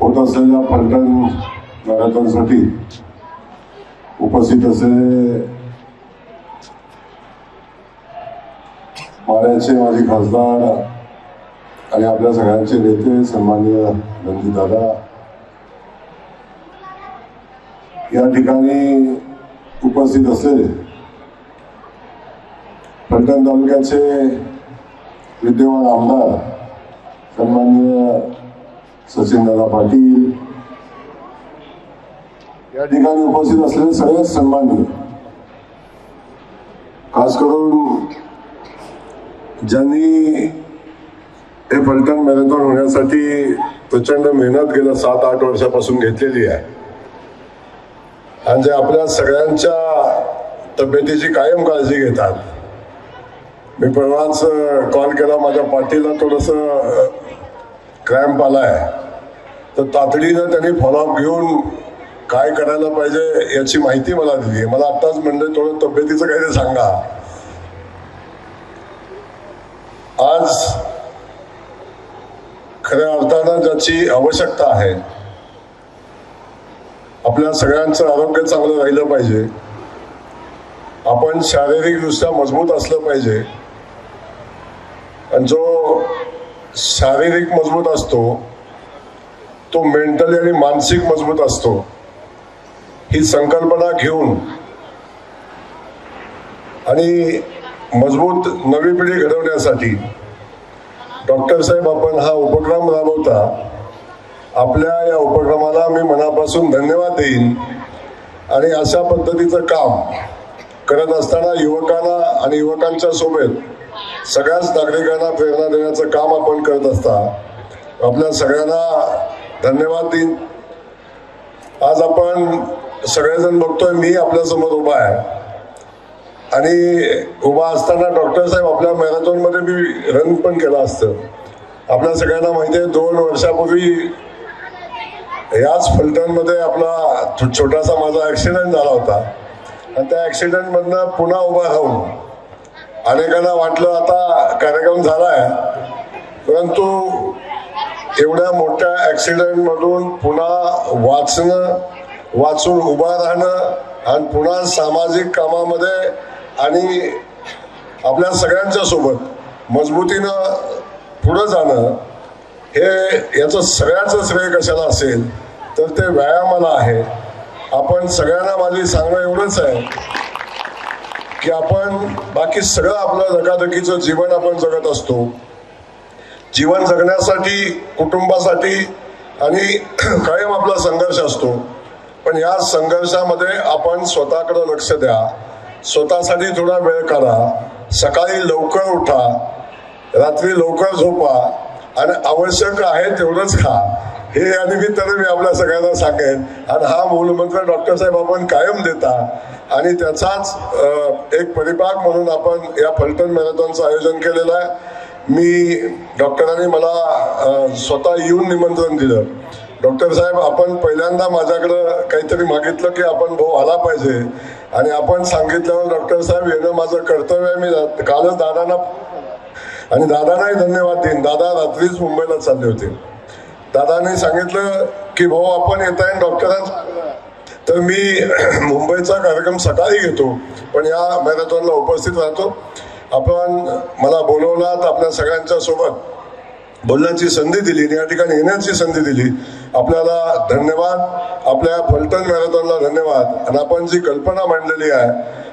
होत असलेल्या फलटण मॅरेथॉनसाठी उपस्थित असलेले माळ्याचे माझे खासदार आणि आपल्या सगळ्यांचे नेते सन्माननीय रणजित दादा या ठिकाणी उपस्थित असलेले फलटण तालुक्याचे विद्यमान आमदार सन्माननीय सचिनदादा पाटील. या ठिकाणी उपस्थित असलेले सगळेच सन्मान्य. खास करून ज्यांनी हे फलटण मॅरेथॉन होण्यासाठी प्रचंड मेहनत गेल्या सात आठ वर्षापासून घेतलेली आहे. आणि जे आपल्या सगळ्यांच्या तब्येतीची कायम काळजी घेतात. मी परवाच कॉल केला माझ्या पाठीला थोडस क्रॅम्प आलाय तर तातडीनं त्यांनी फॉलोअप घेऊन काय करायला पाहिजे याची माहिती मला दिली मला आत्ताच म्हणलं थोडं तब्येतीचं काहीतरी सांगा. आज खऱ्या अर्थानं ज्याची आवश्यकता आहे आपल्या सगळ्यांचं आरोग्य चांगलं राहिलं पाहिजे. आपण शारीरिकदृष्ट्या मजबूत असलं पाहिजे. आणि जो शारीरिक मजबूत असतो तो मेंटली आणि मानसिक मजबूत असतो. ही संकल्पना घेऊन आणि मजबूत नवी पिढी घडवण्यासाठी डॉक्टर साहेब आपण हा उपक्रम राबवता. आपल्या या उपक्रमाला मी मनापासून धन्यवाद देईन. आणि अशा पद्धतीचं काम करत असताना युवकांना आणि युवकांच्या सोबत सगळ्याच नागरिकांना प्रेरणा देण्याचं काम आपण करत असता आपल्या सगळ्यांना धन्यवाद देईन. आज आपण सगळेजण बघतोय मी आपल्यासमोर उभा आहे. आणि उभा असताना डॉक्टर साहेब आपल्या मॅरेथॉनमध्ये मी रन पण केलं असतं. आपल्या सगळ्यांना माहिती आहे दोन वर्षापूर्वी याच फलटणमध्ये आपला छोटासा माझा ॲक्सिडेंट झाला होता. आणि त्या ॲक्सिडेंटमधनं पुन्हा उभा राहून अनेकांना वाटलं आता कार्यक्रम झालाय परंतु एवढ्या मोठ्या ऍक्सिडेंट मधून पुन्हा वाचणं वाचून उभा राहणं आणि पुन्हा सामाजिक कामामध्ये आणि आपल्या सगळ्यांच्या सोबत मजबूतीनं पुढं जाणं हे याचं सगळ्याचं श्रेय कशाला असेल तर ते व्यायामाला आहे. आपण सगळ्यांना माझी सांगणं एवढंच आहे. की आपण बाकी सगळं आपलं धकाधकीचं जीवन आपण जगत असतो. जीवन जगण्यासाठी कुटुंबासाठी आणि कायम आपला संघर्ष असतो. पण या संघर्षामध्ये आपण स्वतःकडे लक्ष द्या. स्वतःसाठी थोडा वेळ काढा. सकाळी लवकर उठा. रात्री लवकर झोपा. आणि आवश्यक आहे तेवढंच खा. हे या निमित्तानं मी आपल्या सगळ्यांना सांगेन. आणि हा मूलमंत्र डॉक्टर साहेब आपण कायम देता. आणि त्याचाच एक परिपाक म्हणून आपण या फलटण मॅरेथॉनचं आयोजन केलेलं आहे. मी डॉक्टरांनी मला स्वतः येऊन निमंत्रण दिलं. डॉक्टर साहेब आपण पहिल्यांदा माझ्याकडं काहीतरी मागितलं की आपण भाऊ आला पाहिजे. आणि आपण सांगितल्यावर डॉक्टर साहेब येणं माझं कर्तव्य आहे. मी कालच दादांना आणि दादांनाही धन्यवाद देईन. दादा रात्रीच मुंबईला चालले होते. दादाने सांगितलं की भाऊ आपण येत आहे डॉक्टरांचा तर मी मुंबईचा कार्यक्रम सकाळी घेतो पण या मॅरेथॉनला उपस्थित राहतो. आपण मला बोलवलात आपल्या सगळ्यांच्या सोबत. बोलण्याची संधी दिली आणि या ठिकाणी येण्याची संधी दिली. आपल्याला धन्यवाद. आपल्या फलटण मॅरेथॉनला धन्यवाद. आणि आपण जी कल्पना मांडलेली आहे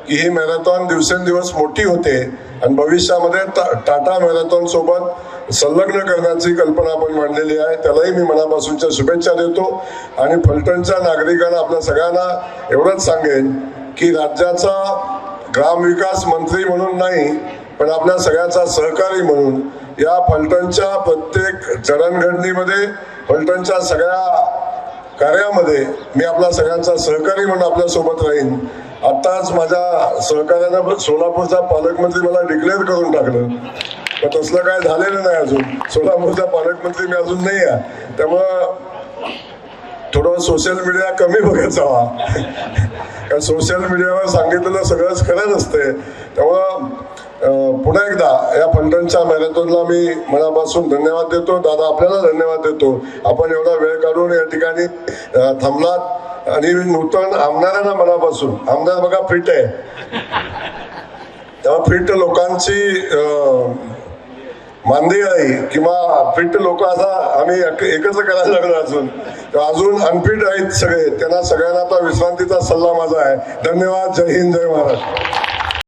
की ही मॅरेथॉन दिवसेंदिवस मोठी होते आणि भविष्यामध्ये टा- टाटा मॅरेथॉन सोबत संलग्न करण्याची कल्पना आपण मांडलेली आहे. त्यालाही मी मनापासूनच्या शुभेच्छा देतो. आणि फलटणच्या नागरिकांना आपल्या सगळ्यांना एवढंच सांगेन की राज्याचा ग्रामविकास मंत्री म्हणून नाही पण आपल्या सगळ्यांचा सहकारी म्हणून या फलटणच्या प्रत्येक जडणघडणीमध्ये फलटणच्या सगळ्या कार्यामध्ये मी आपला सगळ्यांचा सहकारी म्हणून आपल्यासोबत राहीन. आत्ताच माझ्या सहकार्यानं सोलापूरचा पालकमंत्री मला डिक्लेअर करून टाकलं. तसलं काय झालेलं नाही अजून. सोलापूरचा पालकमंत्री मी अजून नाही आहे. त्यामुळं थोडं सोशल मीडिया कमी बघत जावा. कारण सोशल मीडियावर सांगितलेलं सगळंच खरंच असते त्यामुळं पुन्हा एकदा या फलटणच्या मॅरेथॉनला मी मनापासून धन्यवाद देतो. दादा आपल्याला धन्यवाद देतो. आपण एवढा वेळ काढून या ठिकाणी थांबलात. आणि नूतन आमदारांना मनापासून. आमदार बघा फिट आहे. तेव्हा फिट लोकांची मांदे आई किंवा फिट लोक असा आम्ही एक- एकत्र करायला लागलो अजून. अजून अनफिट आहेत सगळे. त्यांना सगळ्यांना आता विश्रांतीचा सल्ला माझा आहे. धन्यवाद. जय हिंद. जय महाराष्ट्र.